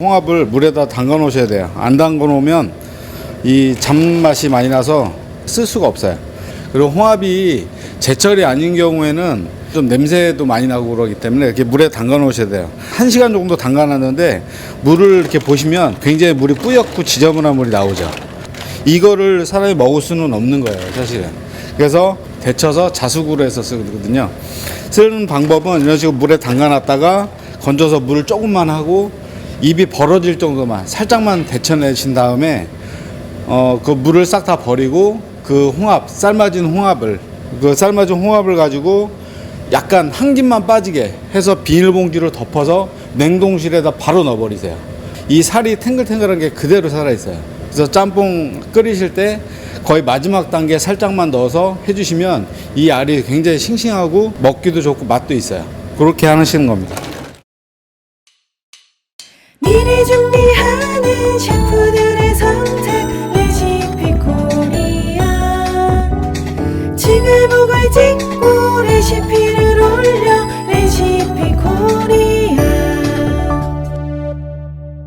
홍합을 물에다 담가 놓으셔야 돼요. 안 담가 놓으면 이 잡맛이 많이 나서 쓸 수가 없어요. 그리고 홍합이 제철이 아닌 경우에는 좀 냄새도 많이 나고 그러기 때문에 이렇게 물에 담가 놓으셔야 돼요. 한 시간 정도 담가 놨는데 물을 이렇게 보시면 굉장히 물이 뿌옇고 지저분한 물이 나오죠. 이거를 사람이 먹을 수는 없는 거예요, 사실은. 그래서 데쳐서 자수구로 해서 쓰거든요. 쓰는 방법은 이런 식으로 물에 담가 놨다가 건져서 물을 조금만 하고 입이 벌어질 정도만 살짝만 데쳐내신 다음에 어, 그 물을 싹 다 버리고 그 홍합, 삶아진 홍합을 그 삶아진 홍합을 가지고 약간 한 김만 빠지게 해서 비닐봉지로 덮어서 냉동실에다 바로 넣어버리세요. 이 살이 탱글탱글한 게 그대로 살아있어요. 그래서 짬뽕 끓이실 때 거의 마지막 단계 살짝만 넣어서 해주시면 이 알이 굉장히 싱싱하고 먹기도 좋고 맛도 있어요. 그렇게 하시는 겁니다. 已经